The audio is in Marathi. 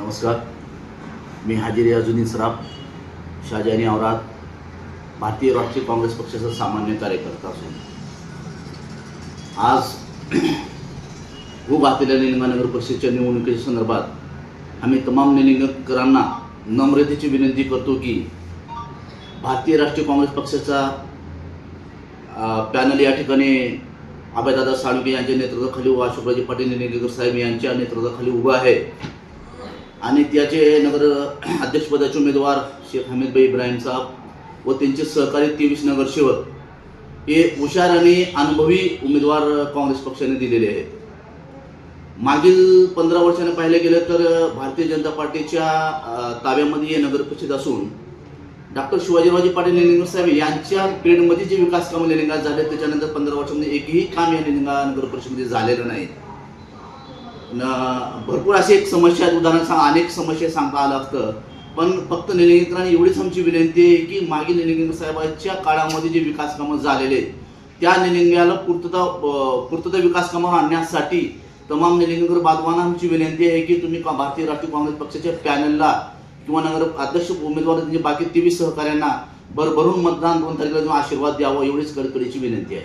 नमस्कार. मी हाजिरी अजुनी सराफ शाहजानी औरात भारतीय राष्ट्रीय काँग्रेस पक्षाचा सामान्य कार्यकर्ता असून. आज खूप घातलेल्या निलंगानगर परिषदेच्या निवडणुकीच्या संदर्भात आम्ही तमाम निलंगकरांना नम्रतेची विनंती करतो की भारतीय राष्ट्रीय काँग्रेस पक्षाचा पॅनल या ठिकाणी अभयदादा साळुंके यांच्या नेतृत्वाखाली व अशोकराजे पाटील निलंगेकर साहेब यांच्या नेतृत्वाखाली उभं आहे. आणि त्याचे नगर अध्यक्षपदाचे उमेदवार शेख हमीदभाई इब्राहिम साहेब व त्यांचे सहकारी तेवीस नगरसेवक हे हुशार आणि अनुभवी उमेदवार काँग्रेस पक्षाने दिलेले आहेत. मागील पंधरा वर्षाने पाहिलं गेलं तर भारतीय जनता पार्टीच्या ताब्यामध्ये हे नगर परिषद असून डॉक्टर शिवाजीरावजी पाटील निलिंग साहेब यांच्या पिरियडमध्ये जे विकास कामं निलिंगात झाले त्याच्यानंतर पंधरा वर्षामध्ये एकही काम या निलिंगा नगर परिषदेमध्ये झालेलं नाही. भरपूर अशी एक समस्या आहेत. उदाहरण सांग अनेक समस्या सांगता आलं असतं. पण फक्त निलंगेकरांनी एवढीच आमची विनंती आहे की मागील निलंगेकर साहेबांच्या काळामध्ये जे विकास कामं झालेले आहेत, त्या निलंग्याला पूर्तता पूर्तता विकास कामं आणण्यासाठी तमाम निलंगेकर बांधवांना आमची विनंती आहे की तुम्ही भारतीय राष्ट्रीय काँग्रेस पक्षाच्या पॅनलला किंवा नगर अध्यक्ष उमेदवार त्यांचे बाकी तेवीस सहकाऱ्यांना भरभरून मतदान दोन तारखेला आशीर्वाद द्यावा एवढीच कडकडीची विनंती आहे.